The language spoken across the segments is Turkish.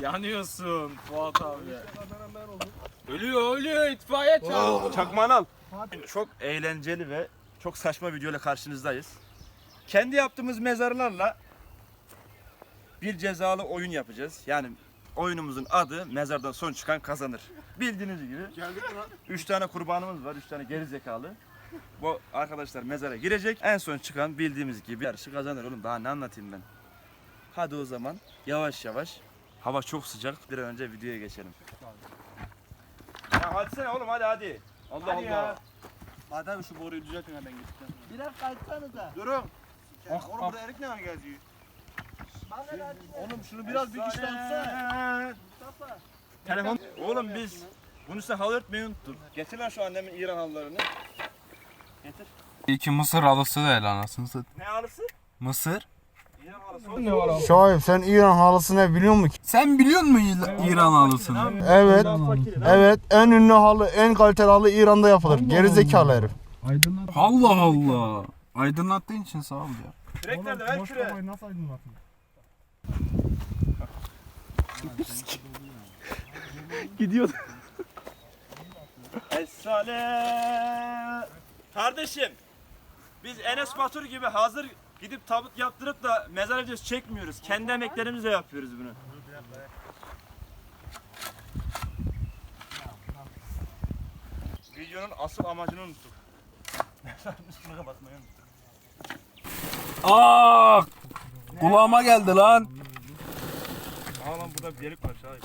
Yanıyorsun Fuat abi. Ölüyor ölüyor itfaiye çağır. Çakmağını al. Çok eğlenceli ve çok saçma videoyla karşınızdayız. Kendi yaptığımız mezarlarla bir cezalı oyun yapacağız. Yani oyunumuzun adı mezardan son çıkan kazanır. Bildiğiniz gibi. Üç tane kurbanımız var, üç tane geri zekalı. Bu arkadaşlar mezara girecek. En son çıkan bildiğimiz gibi yarışı kazanır oğlum. Daha ne anlatayım ben? Hadi o zaman yavaş yavaş. Hava çok sıcak. Bir an önce videoya geçelim. Ya hadi sen oğlum hadi hadi. Allah Hadi Allah. ya. Abi şu boruyu düzeltin hemen gittikten sonra. Biraz kaçsanıza. Durun. Oğlum burada erik ne var geziyor? Oğlum şunu biraz bir güçlendirsene. Mustafa. Telefon. Oğlum biz bunu size halı örtmeyi unuttuk. Getir lan şu annemin İran halılarını. Getir. İyi ki mısır halısı değil anasını satayım. Ne halısı? Mısır. İran. Şahip sen İran halısı ne biliyor musun ki? Sen biliyor musun İl- İran halısını? Evet. Evet en ünlü halı en kaliteli halı İran'da yapılır. Geri zekalı herif. Allah Allah. Aydınlattığın için sağ ol ya. Kürek nerede? Ver küreği. Nasıl aydınlatın? Gidiyordu. Esale. Kardeşim. Biz Enes Batur gibi hazır gidip tabut yaptırıp da mezar videosu çekmiyoruz. Kendi emeklerimizle yapıyoruz bunu. Videonun asıl amacını unuttuk. Mezarın üstüne kapatmayı unuttuk. Aa! Kulağıma geldi lan. Aa lan burada bir delik var şahit.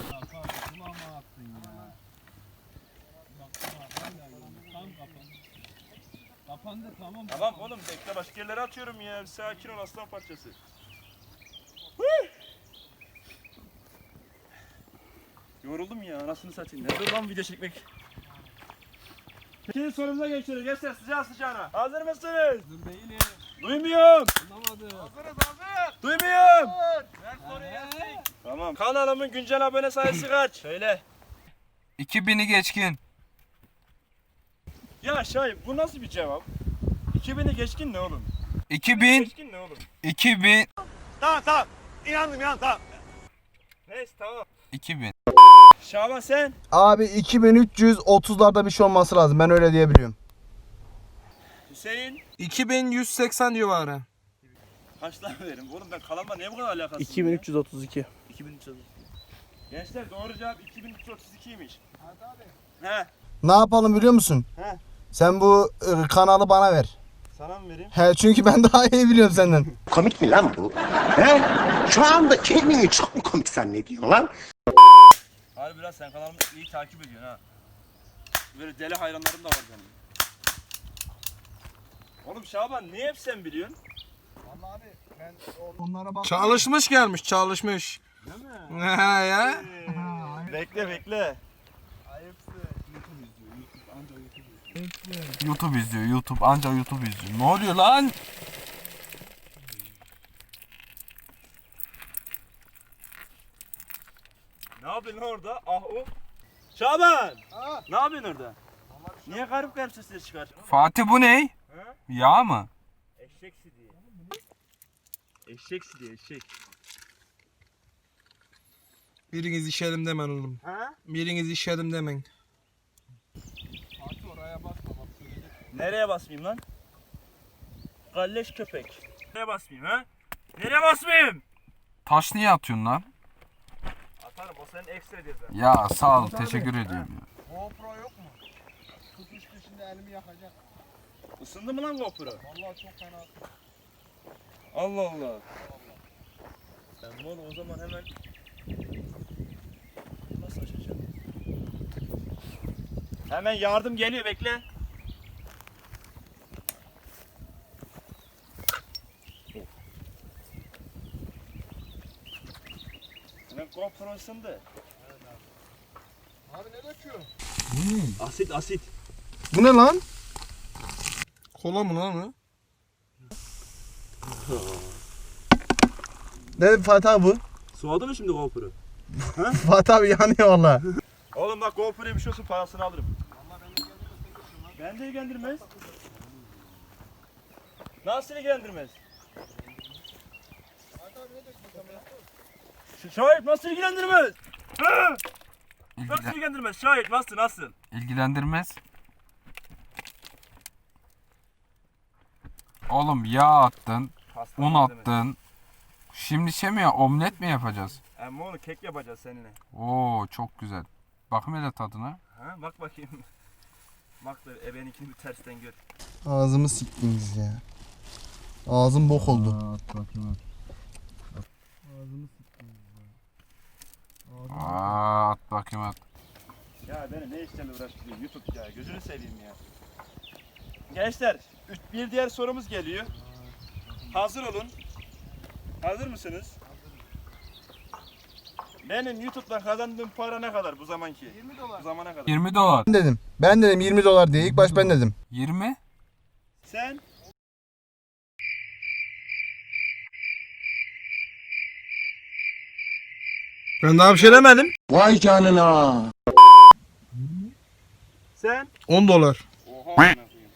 Kapandı tamam. Tamam oğlum bekle başka yerlere atıyorum ya. Bir sakin ol aslan parçası. Yoruldum ya anasını satayım. Ne dur lan video çekmek. İkinci sorumuza geçiyoruz. Gençler sıcağı sıcağına. Hazır mısınız? Değilim. Duymuyorum. Anlamadım. Duymuyorum. Tamam. Kanalımın güncel abone sayısı kaç? Söyle. 2000'i geçkin. Ya Şahip bu nasıl bir cevap? 2000'e geçkin ne oğlum? 2000 Geçkin ne oğlum? 2000 Tamam tamam. İnandım inandım tamam. Neyse tamam. 2000. Şaban sen? Abi 2330'larda bir şey olması lazım. Ben öyle diyebiliyorum. Hüseyin? 2180 civarı. Kaç tane verim? Oğlum ben kalanma niye bu kadar alakasız? 2332. 2332. Gençler doğru cevap 2332'ymiş. He, Ne yapalım biliyor musun? He. Sen bu ıı, kanalı bana ver. Sana mı vereyim? He çünkü ben daha iyi biliyorum senden. Komik mi lan bu? He? Şu anda kendini çok mu komik zannediyorsun lan? Harbi biraz sen kanalımı iyi takip ediyorsun ha. Böyle deli hayranlarım da var benim. Oğlum Şaban niye hep sen biliyorsun? Onlara bak. Çalışmış gelmiş, çalışmış. Değil mi? Ha ya. bekle bekle. YouTube izliyor YouTube. Anca YouTube izliyor. Ne oluyor lan? Ne yapıyorsun orada? Ah o. Şaban! Ne yapıyorsun orada? Niye garip garip sesler çıkar? Fatih bu ne? He? Yağ mı? Eşek sidiği. Eşek sidiği eşek. Biriniz işelim demen oğlum. Ha? Biriniz işelim demen. Nereye basmayayım lan? Kalleş köpek. Nereye basmayayım ha? Nereye basmayayım? Taş niye atıyorsun lan? Atarım o senin ekstra cezan. Ya sağ ol teşekkür ediyorum ya. GoPro yok mu? Tutuştu şimdi elimi yakacak. Isındı mı lan GoPro? Vallahi çok fena. Allah Allah. Ben bunu o zaman hemen nasıl açacağım? Hemen yardım geliyor bekle. Hemen GoPro ısındı. Abi ne döküyor? Asit asit. Bu ne lan? Kola mı lan o? Ne Fatih abi bu? Soğudu mu şimdi GoPro? Fatih abi yanıyor valla. Oğlum bak GoPro'ya bir şey olsun parasını alırım. Ben de ilgilendirmez. Nasıl ilgilendirmez? Şahit nasıl ilgilendirmez? Ha? İlgilen- Nasıl ilgilendirmez? Şahit nasıl nasıl? ilgilendirmez. Oğlum yağ attın, un attın. Şimdi şey mi ya omlet mi yapacağız? Ama onu kek yapacağız seninle. Oo çok güzel. Bakın hele tadına. Ha bak bakayım. Bak da ebeninkini bir tersten gör. Ağzımı siktiniz ya. Ağzım bok oldu. Aa, at bakayım at. Ya beni ne işlerle uğraştırıyor YouTube ya gözünü seveyim ya. Gençler üç- bir diğer sorumuz geliyor. Hazır olun. Hazır mısınız? Benim YouTube'dan kazandığım para ne kadar bu zamanki? 20 dolar. Bu zamana kadar. 20 dolar. Ben dedim. Ben dedim 20 dolar diye. İlk baş ben dedim. 20? Sen Ben daha bir şey demedim. Vay canına. sen 10 dolar. Oha. amına koyayım.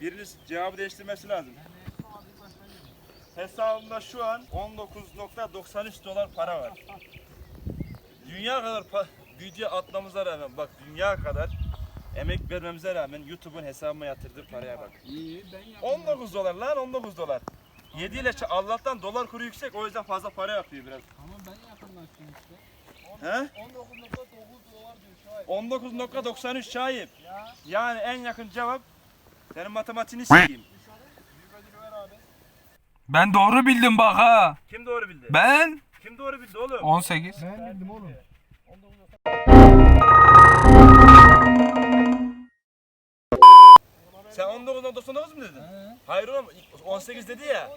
Biriniz cevabı değiştirmesi lazım. Hesabımda şu an 19.93 dolar para var. Dünya kadar pa- video atmamıza rağmen bak dünya kadar emek vermemize rağmen YouTube'un hesabıma yatırdığı paraya bak. 19 dolar lan 19 dolar. 7 ile ça- Allah'tan dolar kuru yüksek o yüzden fazla para yapıyor biraz. Ama ben yakınlaştım işte. He? 19.93 şahip. Yani en yakın cevap senin matematiğini sikeyim. Ben doğru bildim bak ha. Kim doğru bildi? Ben Kim doğru bildi oğlum? 18. Sen 19.99 mu dedin? Hayır oğlum 18 dedi ya.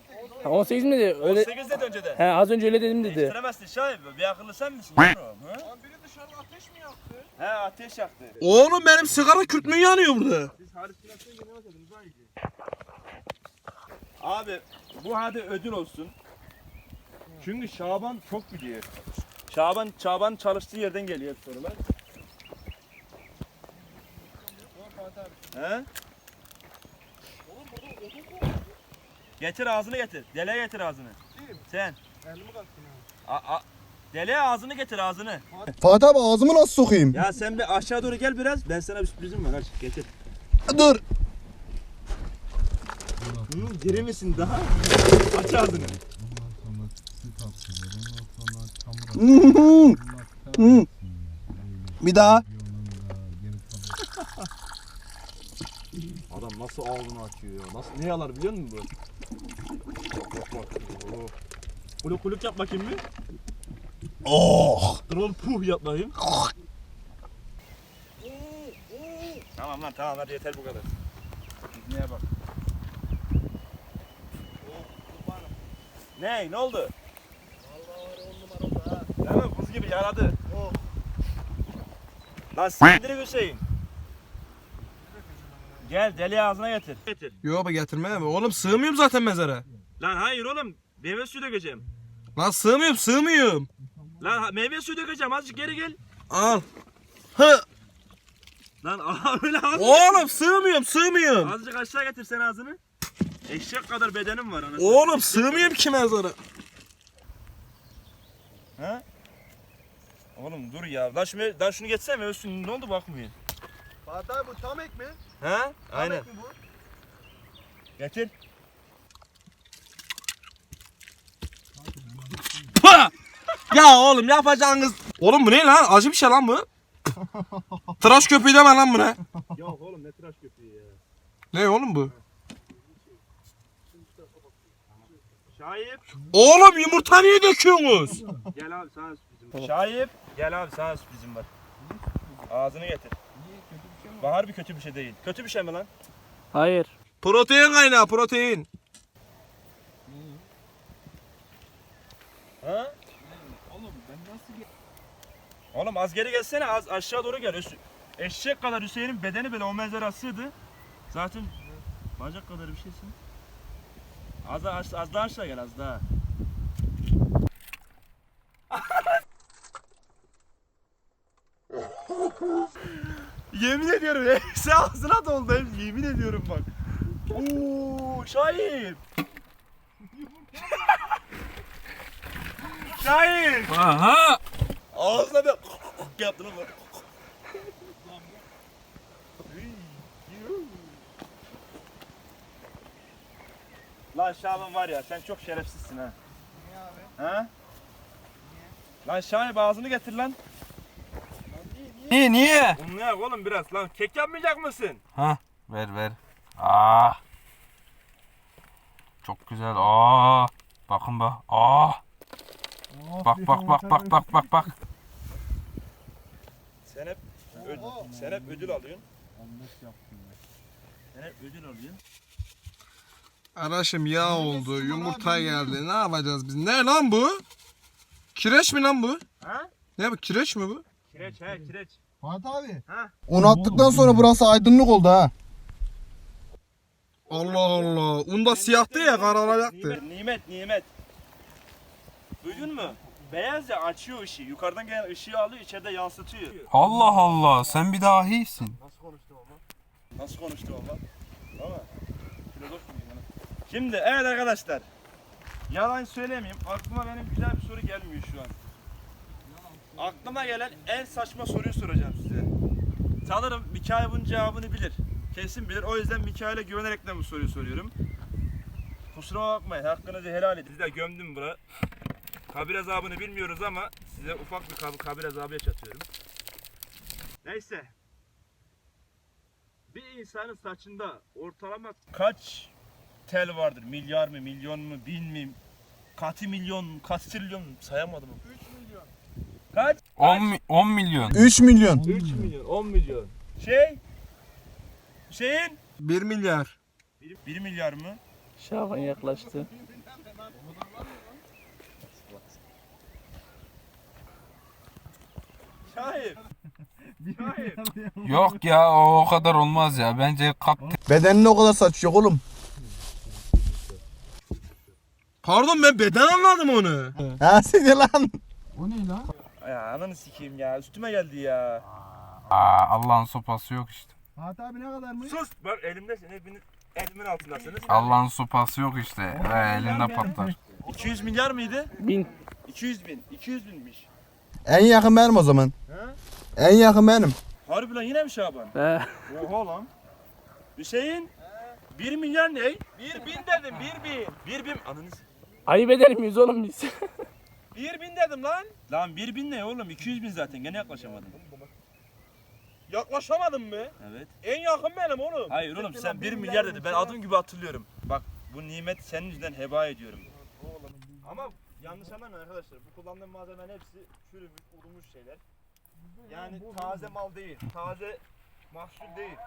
18 mi dedi? Öyle 18 dedi önceden. He az önce öyle dedim dedi. Değiştiremezsin şahip. Bir akıllı sen misin? Yavrum, ha? biri dışarıda ateş mi yaktı? He ateş yaktı. Oğlum benim sigara kürtmüğü yanıyor burada. Abi bu hadi ödül olsun. Çünkü Şaban çok biliyor. Şaban Şaban çalıştığı yerden geliyor sorular. He? Getir ağzını getir. Deliğe getir ağzını. Sen. A, a, deliğe ağzını getir ağzını. Fatih abi ağzımı nasıl sokayım? Ya sen bir aşağı doğru gel biraz. Ben sana bir sürprizim var. Hadi getir. Dur. Hı, diri misin daha? Aç ağzını. Bir daha. Adam nasıl ağzını açıyor ya? Nasıl ne yalar biliyor musun bu? Bak bak bak. Oo. Kuluk kuluk yap bakayım bir. Oh. Dur oğlum puh yap bakayım. tamam lan tamam hadi yeter bu kadar. Neye bak. Ne? Ne oldu? Değil mi? Buz gibi yaradı. Lan sindir Hüseyin. Gel deli ağzına getir. Getir. Yo be getirme mi? Oğlum sığmıyorum zaten mezara. Lan hayır oğlum. Meyve suyu dökeceğim. Lan sığmıyorum sığmıyorum. Lan ha- meyve suyu dökeceğim. Azıcık geri gel. Al. Hı. Lan öyle ağzını. Oğlum sığmıyorum sığmıyorum. Azıcık aşağı getir sen ağzını. Eşek kadar bedenim var anasını. Oğlum sığmıyorum ki mezara. Ha? Oğlum dur ya. Lan, şu, me- lan şunu geçsene meyve suyu. Ne oldu bakmıyor. Fatih abi bu tam ek mi? Ha? Aynen. Tam ek mi bu? Getir. Ya oğlum yapacağınız. Oğlum bu ne lan? Acı bir şey lan bu. Tıraş köpüğü deme lan buna. Yok oğlum ne tıraş köpüğü ya. Ne oğlum bu? Şahip. Oğlum yumurta niye döküyorsunuz? Gel abi sana sürprizim var. Şahip. Gel abi sana sürprizim var. Ağzını getir. Bahar bir kötü bir şey değil. Kötü bir şey mi lan? Hayır. Protein kaynağı protein. Ha? Oğlum az geri gelsene az aşağı doğru gel. Eşek kadar Hüseyin'in bedeni bile o mezara sığdı. Zaten bacak kadar bir şeysin. Az, daha- az, az daha aşağı gel az daha. yemin ediyorum hepsi ağzına doldu yemin ediyorum bak. Oo Şahip. Şahin. Aha. Ağzına bir yaptın ama. Lan Şaban var ya sen çok şerefsizsin ha. Niye abi? Ha? Lan Şahin ağzını getir lan. Niye niye? Bunu yak oğlum biraz lan. Kek yapmayacak mısın? Ha ver ver. Aa. Çok güzel. Aa. Bakın bak. Aa. Bak bak bak bak bak bak bak. Sen hep, ödül, sen hep ödül alıyorsun. Sen hep ödül alıyorsun. Araşım yağ oldu, yumurta geldi. Ne yapacağız biz? Ne lan bu? Kireç mi lan bu? Ha? Ne bu? Kireç mi bu? Kireç he kireç. Fatih abi. Ha? Onu attıktan sonra burası aydınlık oldu ha. Allah Allah. Un da siyahtı ya kararacaktı. Nimet, nimet, nimet. Duydun mu? Beyaz ya açıyor ışığı. Yukarıdan gelen ışığı alıyor, içeride yansıtıyor. Allah Allah sen bir dahisin. Nasıl konuştu ama? Nasıl konuştu ama? Ama filozof bana? Şimdi evet arkadaşlar. Yalan söylemeyeyim. Aklıma benim güzel bir soru gelmiyor şu an. Aklıma gelen en saçma soruyu soracağım size. Sanırım Mikail bunun cevabını bilir. Kesin bilir. O yüzden Mikail'e güvenerekten bu soruyu soruyorum. Kusura bakmayın. Hakkınızı helal edin. Sizi de gömdüm bura. Kabir azabını bilmiyoruz ama size ufak bir kab- kabir azabı yaşatıyorum. Neyse. Bir insanın saçında ortalama kaç tel vardır? Milyar mı, milyon mu, bin mi? Katı milyon mu, kaç trilyon mu? Sayamadım. 3 milyon. Kaç? 10, mi- 10 milyon. 3 milyon. 3 milyon, 10 milyon. Şey? Hüseyin? 1 milyar. 1 milyar mı? Şaban yaklaştı. Yok ya o, o kadar olmaz ya. Bence kat Bedenine o kadar saç yok oğlum. Pardon ben beden anladım onu. Ha seni lan. Ya ananı sikeyim ya. Üstüme geldi ya. Aa, Allah'ın sopası yok işte. Fatih abi ne kadarmış? Sus. Bak elimdesin. Hepiniz elimin altındasınız. Allah'ın sopası yok işte. Ve elinde patlar. 200 milyar mıydı? Bin. 200 bin. 200 binmiş. En yakın benim o zaman. En yakın benim. Harbi lan yine mi Şaban? He. Oha lan. Hüseyin. 1 milyar ne? 1 bin dedim 1 bin. 1 bin. Ananı s- Ayıp eder miyiz oğlum biz? 1 bin dedim lan. Lan 1 bin ne oğlum? 200 bin zaten. Gene yaklaşamadım. Yaklaşamadın mı? Evet. En yakın benim oğlum. Hayır oğlum sen 1 milyar dedi. Ben adım gibi hatırlıyorum. Bak bu nimet senin yüzünden heba ediyorum. Ama yanlış anlamayın arkadaşlar. Bu kullandığım malzemenin hepsi çürümüş, kurumuş şeyler. Yani taze mal değil. Taze mahsul değil.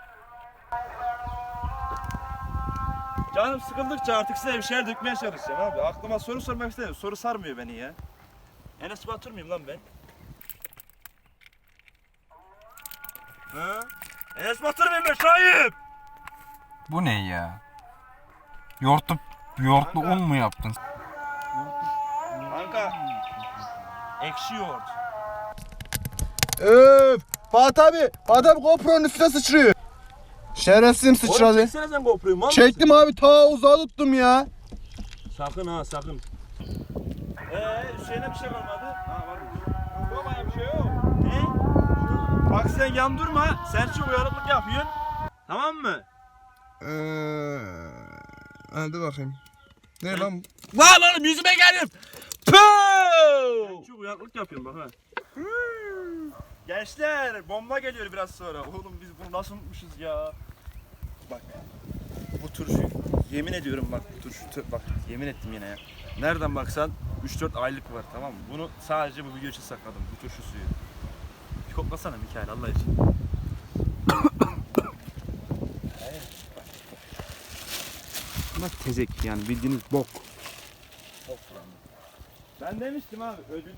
Canım sıkıldıkça artık size bir şeyler dökmeye çalışacağım abi. Aklıma soru sormak istemiyorum. Soru sarmıyor beni ya. Enes Batur muyum lan ben? Ha? Enes Batur muyum ben şahip? Bu ne ya? Yoğurtlu, yoğurtlu un mu yaptın? Kanka. Ekşi yoğurt. Öf. Fatih abi. Fatih abi GoPro'nun üstüne sıçrıyor. Şerefsizim sıçradı. çeksene sen GoPro'yu mal Çektim abi ta uzağa tuttum ya. Sakın ha sakın. Eee Hüseyin'e bir şey kalmadı. Ha var mı? Yok bana bir şey yok. Ne? Bak sen yan durma. Sen şu uyanıklık yapıyorsun. Tamam mı? Eee... Hadi bakayım. Ne lan? Lan oğlum yüzüme geldim. Sen şu uyanıklık yapıyorsun bak ha. Gençler bomba geliyor biraz sonra. Oğlum biz bunu nasıl unutmuşuz ya. Bak bu turşu yemin ediyorum bak bu turşu tö- bak yemin ettim yine ya. Nereden baksan 3-4 aylık var tamam mı? Bunu sadece bu video için sakladım bu turşu suyu. Bir koklasana Mikail Allah için. Bunlar tezek yani bildiğiniz bok. Ben demiştim abi ödül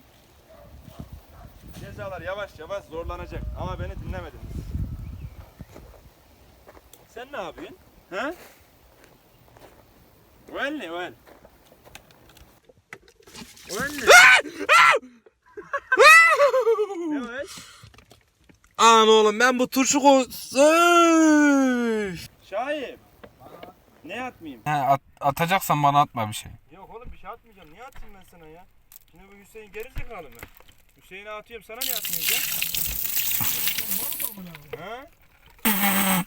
cezalar yavaş yavaş zorlanacak ama beni dinlemediniz. Sen ne yapıyorsun? He? Well well? Well ne? well? Oğlum ben bu turşu ko... Şahip. Ne atmayayım? He, at- atacaksan bana atma bir şey. Oğlum bir şey atmayacağım. Niye atayım ben sana ya? Şimdi bu Hüseyin geri zekalı mı? Hüseyin'e atıyorum sana ne atmayacağım? ha?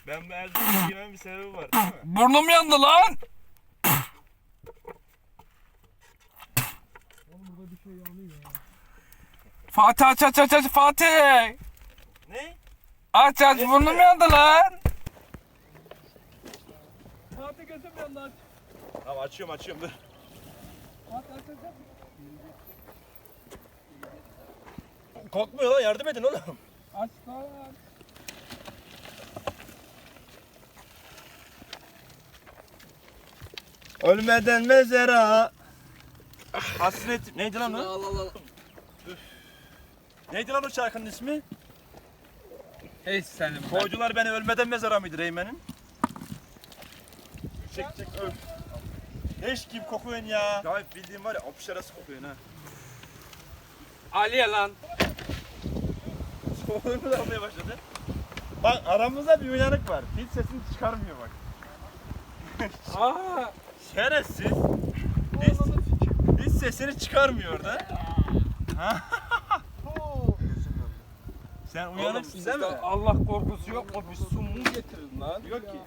Ben bu eldiven giymemin bir sebebi var değil mi? Burnum yandı lan. Fatih aç aç aç aç Fatih. Ne? Aç aç burnum yandı lan. Tamam açıyorum açıyorum dur. Korkmuyor lan yardım edin oğlum. Aç lan. Ölmeden mezara. Hasret neydi lan o? Üf. Neydi lan o şarkının ismi? Hey senin Koydular beni ölmeden mezara mıydı Reymen'in? Çek çek öl. Leş gibi kokuyorsun ya. Ya bildiğim var ya apış arası kokuyorsun ha. Aliye lan. Soğuğunu da almaya başladı. Bak aramızda bir uyanık var. Hiç sesini çıkarmıyor bak. Aa. Şerefsiz. Hiç, hiç sesini çıkarmıyor da. Sen uyanıksın değil mi? Allah korkusu yok mu? Bir su mu getirin lan? Yok ki.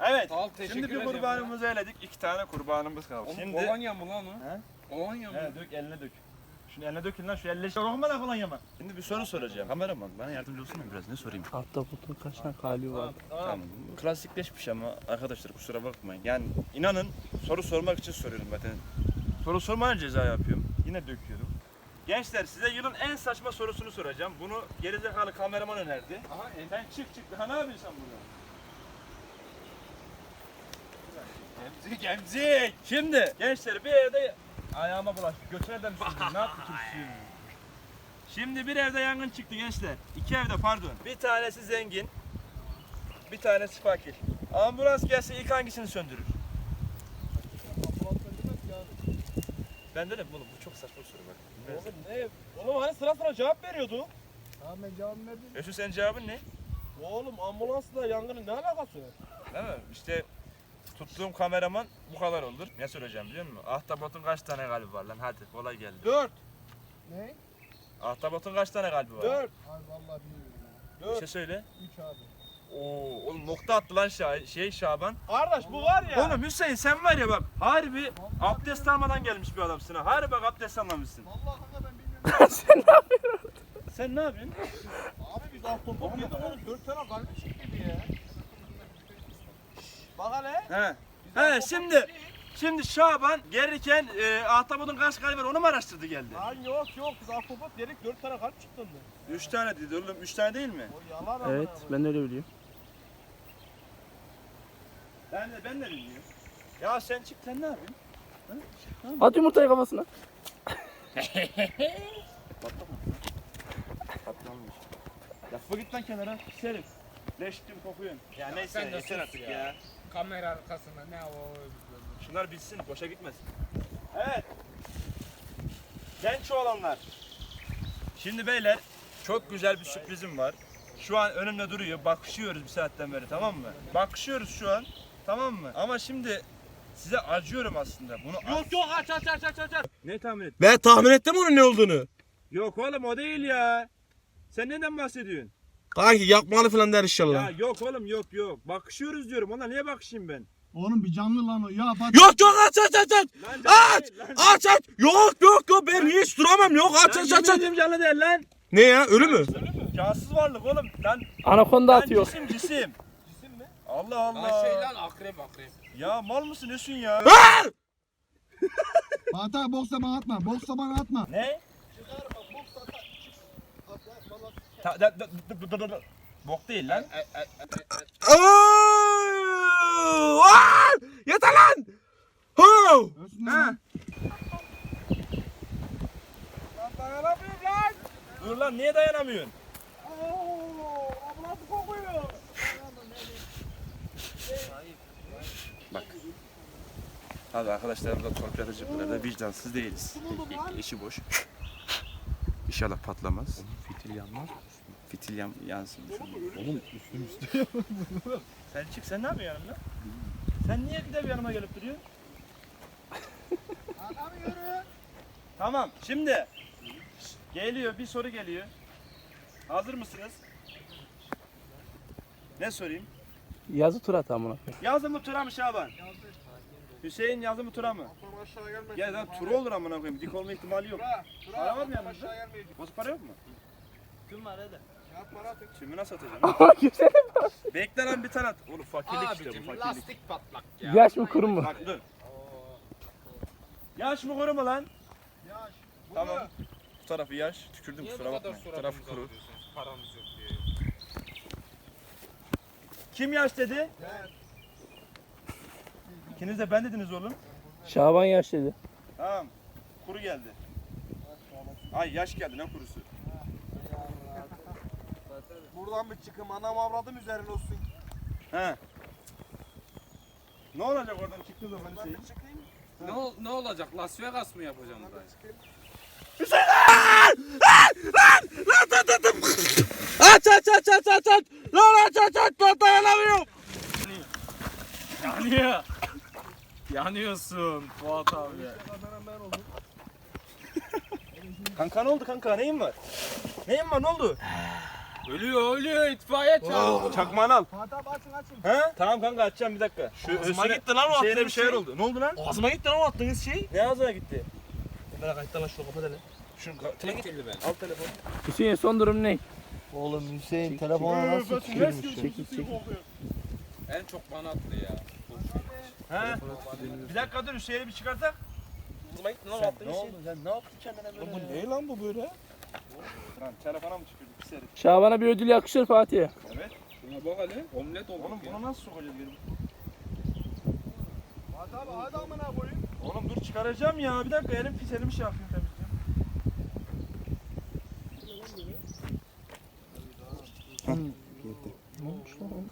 Evet. Al teşekkür Şimdi bir ederim. kurbanımızı eledik. İki tane kurbanımız kaldı. Oğlum, Şimdi Kolonya mı lan o? He? Kolonya mı? Evet dök eline dök. Şunu eline dökün lan şu elle şey olma da falan yama. Şimdi bir soru soracağım. Kameraman bana yardımcı olsana biraz ne sorayım? Altta butun kaç tane kalbi var. Tamam. Klasikleşmiş ama arkadaşlar kusura bakmayın. Yani inanın soru sormak için soruyorum zaten. Soru sormayınca ceza yapıyorum. Yine döküyorum. Gençler size yılın en saçma sorusunu soracağım. Bunu gerizekalı kameraman önerdi. Aha, en- Sen çık çık. Daha ne yapıyorsun sen burada? Gemzik gemzik. Şimdi gençler bir evde ayağıma bulaştı. Götüne mi sürdün? Ne kimsin? Şimdi bir evde yangın çıktı gençler. İki evde pardon. Bir tanesi zengin. Bir tanesi fakir. Ambulans gelse ilk hangisini söndürür? Ben dedim oğlum bu çok saçma soru bak. Oğlum ne? Oğlum hani sıra sıra cevap veriyordu. Tamam ben cevabımı verdim. Mesut senin cevabın ne? Oğlum ambulansla yangının ne alakası var? Değil mi? İşte tuttuğum kameraman bu kadar olur. Ne söyleyeceğim biliyor musun? Ahtapotun kaç tane kalbi var lan? Hadi kolay geldi. Dört. Ne? Ahtapotun kaç tane kalbi var? Dört. Abi vallahi bilmiyorum ya. Bir şey söyle. 3 abi. Oo, oğlum nokta attı lan Şah- şey Şaban. Kardeş bu var ya. Oğlum Hüseyin sen var ya bak harbi abdest almadan gelmiş bir adamsın ha. Harbi bak abdest almamışsın. Vallahi kanka ben bilmiyorum. Sen ne yapıyorsun? Abi biz ahtapot yedik oğlum. Dört tane kalbi çıktı ya. Bak hele. He. He şimdi şimdi Şaban gelirken e, ahtapotun kaç kalbi var onu mu araştırdı geldi? Lan yok yok biz ahtapot dedik dört tane kalp çıktı ondan. Üç tane dedi oğlum. Üç tane değil mi? O yalan ama. Evet ben öyle biliyorum. Ben de ben de bilmiyorum. Ya sen çık sen ne yapıyorsun? At yumurtayı kafasına. Patlamış. Ya git lan kenara. Serif. Leş gibi kokuyorsun. Ya neyse sen yeter artık ya. Kamera arkasında ne o? Şunlar bitsin boşa gitmesin. Evet. Genç olanlar. Şimdi beyler çok güzel bir sürprizim var. Şu an önümde duruyor. Bakışıyoruz bir saatten beri tamam mı? Bakışıyoruz şu an. Tamam mı? Ama şimdi size acıyorum aslında. Bunu Yok yok aç aç aç aç aç. aç. Ne tahmin et? Ben tahmin ettim onun ne olduğunu. Yok oğlum o değil ya. Sen neden bahsediyorsun? Kanki yakmalı falan der inşallah. Ya yok oğlum yok yok. Bakışıyoruz diyorum. Ona niye bakışayım ben? Oğlum bir canlı lan o. Ya bak. Yok yok aç aç aç aç. Lan Aç! değil, lan. Aç aç. Yok yok yok ben hiç duramam yok aç Lan aç yemin aç aç. ediyorum canlı değil lan. Ne ya ölü mü? Cansız varlık oğlum. Lan, Anakonda lan atıyor. cisim cisim. Cisim mi? Allah Allah. Lan şey lan akrep akrep. Ya mal mısın Ösün ya? Fatih abi boksa bana atma. Boksa bana atma. ne? Ta, da, da, da, da, da, da. Bok değil lan. Oo! Aa! Yeter lan. Ho! Ha. dayanamıyorum lan. Dur lan niye dayanamıyorsun? Ambulans kokuyor. Abi arkadaşlarım da torpilatıcı bunlar da vicdansız değiliz. Eşi boş. İnşallah patlamaz. Fitil yanmaz. Fitil yan, yansın. Oğlum üstüm üstü. sen çık sen ne yapıyorsun yanımda? Sen niye bir de bir yanıma gelip duruyorsun? Adam yürü. Tamam şimdi geliyor bir soru geliyor. Hazır mısınız? Ne sorayım? Yazı tur at amına. koyayım. Yazı mı tura mı Şaban? Hüseyin yazı mı tura mı? Motor aşağı gelmesin. Ya lan tura olur amına koyayım. Dik olma ihtimali yok. Para var mı yanınızda? Aşağı gelmeyecek. Para yok mu? Tüm var hadi. Şimdi nasıl atacağım? Ama güzel. Bekle lan bir tane at. Oğlum fakirlik işte bu fakirlik. lastik patlak ya. Yaş mı kurum mu? Bak dur. Yaş mı kuru mu lan? Yaş. Bu Tamam. Bu tarafı yaş. Tükürdüm kusura bakma. Bu tarafı kuru. Paramız yok diye. Kim yaş dedi? Ben. İkiniz de ben dediniz oğlum. Şaban yaş dedi. Tamam. Kuru geldi. Ay yaş geldi ne kurusu? Buradan bir çıkım anam avradım üzerine olsun. He. Ne olacak oradan çıktığı zaman Buradan Hüseyin? bir çıkayım. Ne, ol- ne olacak? Las Vegas mı yapacağım Buradan burayı? bir çıkayım. Aç aç aç aç aç aç! Lan aç aç aç! Ben dayanamıyorum! Yanıyor. Yanıyorsun Fuat abi. Kanka ne oldu kanka? Neyin var? Neyin var? Ne oldu? Ölüyor ölüyor itfaiye çağır. Çakmağını al. Fatih açın açın. He? Tamam kanka açacağım bir dakika. Şu Ağzıma gitti lan o attığınız bir şeyler şey. oldu. Ne oldu lan? Ağzıma gitti lan o attığınız şey. Ne ağzına gitti? Merak kayıttan lan şunu kapat hele. Şunu telefon- Al telefonu. Hüseyin son durum ne? Oğlum Hüseyin telefona nasıl tükürmüş? Çekil çekil. En çok bana attı ya. He? Bir dakika dur Hüseyin'i bir çıkartak. Ağzıma gitti lan o Sen attığınız ne şey. oldu? Sen ne yaptın kendine böyle? Bu ne lan bu böyle? Lan telefona mı tükürdük pis herif? Şaban'a bir ödül yakışır Fatih'e. Evet. Buna bak hele. Omlet olduk Oğlum bunu nasıl sokacağız geri? Fatih abi hadi amına koyayım. Oğlum dur çıkaracağım ya. Bir dakika elim pis elim şey yapayım temizleyeyim.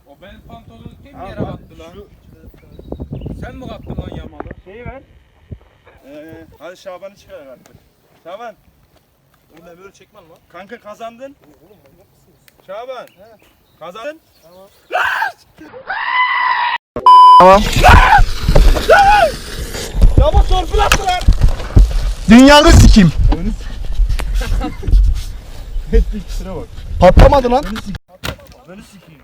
O benim pantolonu kim yere attı lan? Şu Sen mi kattın lan yamalı? şeyi ver. Ee, hadi Şaban'ı çıkar artık. Şaban Oğlum ben böyle çekmem lan. kanka kazandın. Şaban. Kazandın. Ya bu torpil attı lan. Dünyanı sikim. Ettik sıra bak. Patlamadı lan. Beni sikeyim.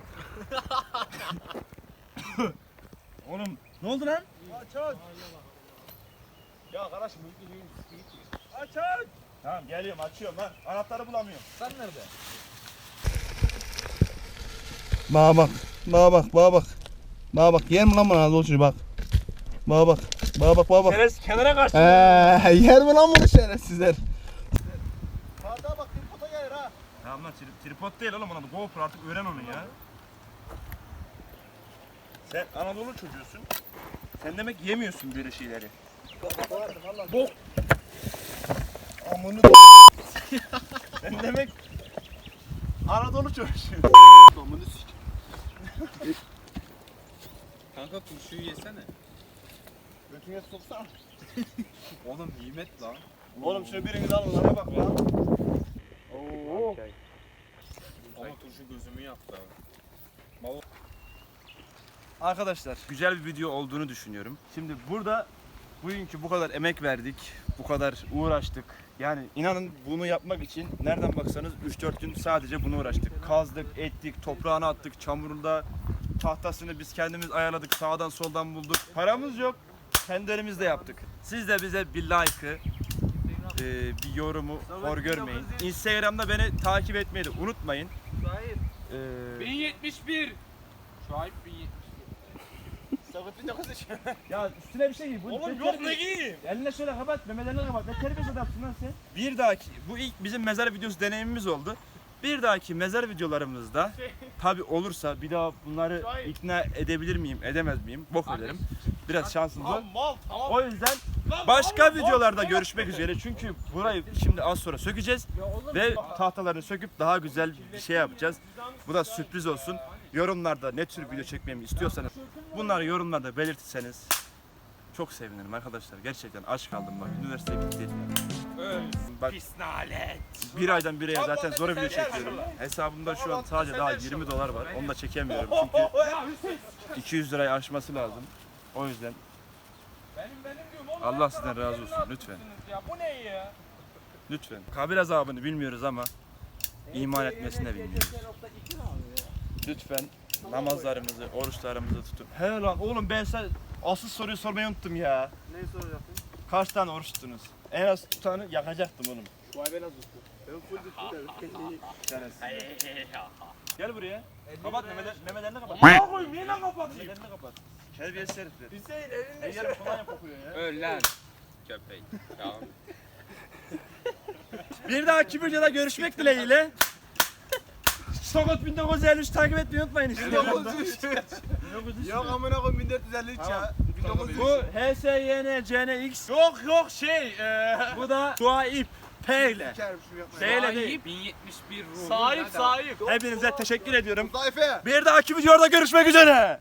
Oğlum ne oldu lan? Aç aç. Ya kardeşim bu videoyu Aç aç. Tamam geliyorum açıyorum lan. Anahtarı bulamıyorum. Sen nerede? Bana bak. Bana bak. Bana bak. Bana bak. Yer mi lan bana Dolçu bak. Bana bak. Bana bak. Bana bak. Keres kenara kaçtı. Eee yer mi lan bunu şerefsizler? Abi bak tripota gelir ha. Tamam lan tri- tripod değil oğlum ona GoPro artık öğren onu ya. Sen Anadolu çocuğusun. Sen demek yemiyorsun böyle şeyleri. Amını Sen demek Anadolu çocuğusun. Amını sik. Kanka turşuyu yesene. Götüne soksana. Oğlum nimet lan. Oğlum şöyle biriniz alın lan bak lan. Oo. Ama turşu gözümü yaptı abi. Arkadaşlar güzel bir video olduğunu düşünüyorum. Şimdi burada bugünkü bu kadar emek verdik, bu kadar uğraştık. Yani inanın bunu yapmak için nereden baksanız 3-4 gün sadece bunu uğraştık. Kazdık, ettik, toprağını attık, çamurunda tahtasını biz kendimiz ayarladık, sağdan soldan bulduk. Paramız yok, kendi elimizle yaptık. Siz de bize bir like'ı, e, bir yorumu hor görmeyin. Instagram'da beni takip etmeyi de unutmayın. E, 1071. Şahip 1071. Sakıtın ne kızı şey. ya üstüne bir şey giy. Bu Oğlum yok ne giyeyim? Eline şöyle kapat, memelerini kapat. Ne terbiyesiz adamsın lan sen. Bir dahaki, bu ilk bizim mezar videosu deneyimimiz oldu. Bir dahaki mezar videolarımızda tabi olursa bir daha bunları ikna edebilir miyim, edemez miyim? Bok ederim. Biraz şansımız var. Mal tamam. O yüzden başka videolarda görüşmek üzere. Çünkü burayı şimdi az sonra sökeceğiz ve tahtalarını söküp daha güzel bir şey yapacağız. Bu da sürpriz olsun. Yorumlarda ne tür video çekmemi istiyorsanız bunları yorumlarda belirtirseniz çok sevinirim arkadaşlar. Gerçekten aç kaldım bak. Üniversite bitti. Bak bir aydan bir aya zaten zor video çekiyorum. Hesabımda şu an sadece daha 20 dolar var. Onu da çekemiyorum çünkü 200 lirayı aşması lazım. O yüzden. Allah sizden razı olsun, lütfen. bu ne ya? Lütfen. Kabir azabını bilmiyoruz ama iman etmesini de bilmiyoruz. Lütfen namazlarımızı, oruçlarımızı tutun. He lan oğlum ben sen asıl soruyu sormayı unuttum ya. Neyi soracaktın? Kaç tane oruç tuttunuz? En az tutanı yakacaktım oğlum. Şu ay ben az tuttum. Ben full tuttum. Gel buraya. Kapat memeden, memelerini kapat. Ne koyayım niye lan kapadın? Memelerini kapat. Terbiyesiz herifler. Hüseyin elinde Her yerim kolonya kokuyor ya. Öl lan. Köpek. Tamam. Bir dahaki videoda görüşmek dileğiyle. Sokot 1953 takip etmeyi unutmayın işte. 1903. Yok amına koyayım 1453 ya. 1903. Bu HSYN CNX. Yok yok şey. eee bu da Suaip P ile. D ile değil. 1071 ruhu. Sahip sahip. Hepinize teşekkür ediyorum. Zayfe. Bir dahaki videoda görüşmek üzere.